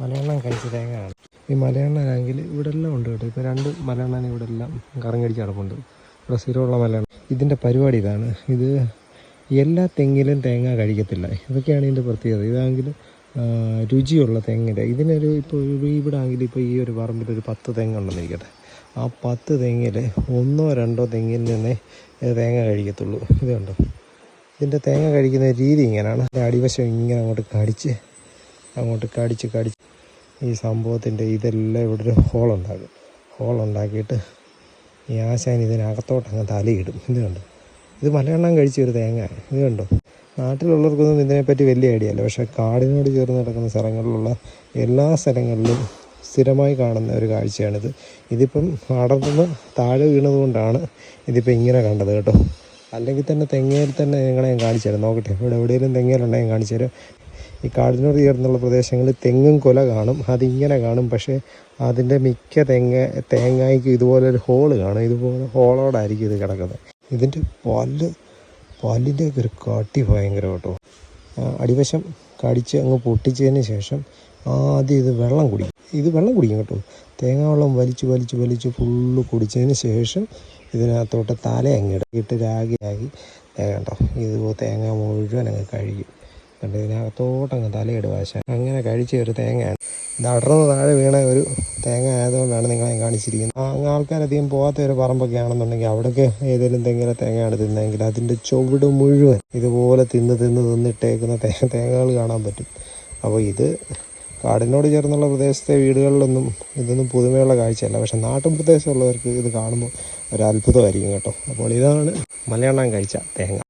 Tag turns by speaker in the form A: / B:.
A: മലയെണ്ണ കഴിച്ച തേങ്ങയാണ്. ഈ മലയെണ്ണയാണെങ്കിൽ ഇവിടെ എല്ലാം ഉണ്ട് കേട്ടോ. ഇപ്പോൾ രണ്ട് മലയെണ്ണ ഇവിടെ എല്ലാം കറങ്ങടിച്ച് കിടപ്പുണ്ട് ഇവിടെ സ്ഥിരമുള്ള മലയെണ്ണ ഇതിന്റെ പരിപാടി ഇതാണ്. ഇത് എല്ലാ തെങ്ങിലും തേങ്ങ കഴിക്കത്തില്ല. ഇതൊക്കെയാണ് ഇതിന്റെ പ്രത്യേകത. ഇതാണെങ്കിൽ രുചിയുള്ള തെങ്ങിന്റെ. ഇതിനൊരു ഇപ്പോൾ ഇവിടെ ആണെങ്കിൽ ഇപ്പോൾ ഈ ഒരു പറമ്പിൽ ഒരു പത്ത് തെങ്ങുണ്ടെന്ന് ഉണ്ടെന്നിരിക്കട്ടെ ആ പത്ത് തെങ്ങിൽ ഒന്നോ രണ്ടോ തെങ്ങിൽ നിന്നേ തേങ്ങ കഴിക്കത്തുള്ളൂ. ഇതുണ്ടോ ഇതിന്റെ തേങ്ങ കഴിക്കുന്ന രീതി ഇങ്ങനെയാണ്. അടിവശം ഇങ്ങനെ അങ്ങോട്ട് കടിച്ച് അങ്ങോട്ട് കടിച്ച് കടിച്ച് ഈ സംഭവത്തിന്റെ ഇതെല്ലാം ഇവിടെ ഒരു ഹോളുണ്ടാക്കും. ഹോളുണ്ടാക്കിയിട്ട് ഈ ആശാൻ ഇതിനകത്തോട്ട് അങ്ങ് തലയിടും. ഇത് കണ്ടോ? ഇത് മലയെണ്ണം കഴിച്ച ഒരു തേങ്ങ. ഇത് കണ്ടോ? നാട്ടിലുള്ളവർക്കൊന്നും ഇതിനെപ്പറ്റി വലിയ ഐഡിയ അല്ല. പക്ഷേ കാടിനോട് ചേർന്ന് നടക്കുന്ന സ്ഥലങ്ങളിലുള്ള എല്ലാ സ്ഥലങ്ങളിലും സ്ഥിരമായി കാണുന്ന ഒരു കാഴ്ചയാണിത്. ഇതിപ്പം അടർന്ന് താഴെ വീണതുകൊണ്ടാണ് ഇതിപ്പോൾ ഇങ്ങനെ കണ്ടത് കേട്ടോ. അല്ലെങ്കിൽ തന്നെ തെങ്ങയിൽ തന്നെ നിങ്ങളെ ഞാൻ കാണിച്ചു തരാം നോക്കട്ടെ. ഇവിടെ എവിടെയെങ്കിലും തെങ്ങയിലുണ്ടെങ്കിൽ ഞാൻ കാണിച്ചു തരാം ഈ കാടിനോട് ചേർന്നുള്ള പ്രദേശങ്ങളിൽ തെങ്ങും കൊല കാണും. അതിങ്ങനെ കാണും. പക്ഷേ അതിന്റെ മിക്ക തെങ്ങ തേങ്ങയ്ക്ക് ഇതുപോലെ ഒരു ഹോൾ കാണും. ഇതുപോലെ ഹോളോടായിരിക്കും ഇത് കിടക്കുന്നത്. ഇതിന്റെ പല്ല് പല്ലിന്റെ ഒരു കാട്ടി ഭയങ്കര കേട്ടോ അടിവശം കടിച്ച് അങ്ങ് പൊട്ടിച്ചതിന് ശേഷം ആദ്യം ഇത് വെള്ളം കുടിക്കും. ഇത് വെള്ളം കുടിക്കും കേട്ടോ. തേങ്ങ വെള്ളം വലിച്ച് വലിച്ച് വലിച്ച് ഫുള്ള് കുടിച്ചതിന് ശേഷം ഇതിനകത്തോട്ട് തല അങ്ങിടും ഇട്ട് ദേ കണ്ടോ? ഇത് തേങ്ങ മുഴുവൻ അങ്ങ് കഴുകി. കണ്ടോ ഇതിനകത്തോട്ട് അങ്ങ് തലയിട് ആശ. അങ്ങനെ കഴിച്ച ഒരു തേങ്ങയാണ്. ഇത് അടർന്ന് താഴെ വീണ ഒരു തേങ്ങ ആയതുകൊണ്ടാണ് നിങ്ങളെ കാണിച്ചിരിക്കുന്നത്. അങ്ങ് ആൾക്കാരധികം പോകാത്ത ഒരു പറമ്പൊക്കെ ആണെന്നുണ്ടെങ്കിൽ അവിടെയൊക്കെ ഏതെങ്കിലും തെങ്ങിലെ തേങ്ങയാണ് തിന്നെങ്കിൽ അതിന്റെ ചുവട് മുഴുവൻ ഇതുപോലെ തിന്ന് തിന്ന് തിന്നിട്ടേക്കുന്ന തേങ്ങ തേങ്ങകൾ കാണാൻ പറ്റും. അപ്പോൾ ഇത് കാടിനോട് ചേർന്നുള്ള പ്രദേശത്തെ വീടുകളിലൊന്നും ഇതൊന്നും പുതുമയുള്ള കാഴ്ചയല്ല. പക്ഷെ നാട്ടിൻ പ്രദേശമുള്ളവർക്ക് ഇത് കാണുമ്പോൾ ഒരു കേട്ടോ. അപ്പോൾ ഇതാണ് മലയാളം കഴിച്ച തേങ്ങ.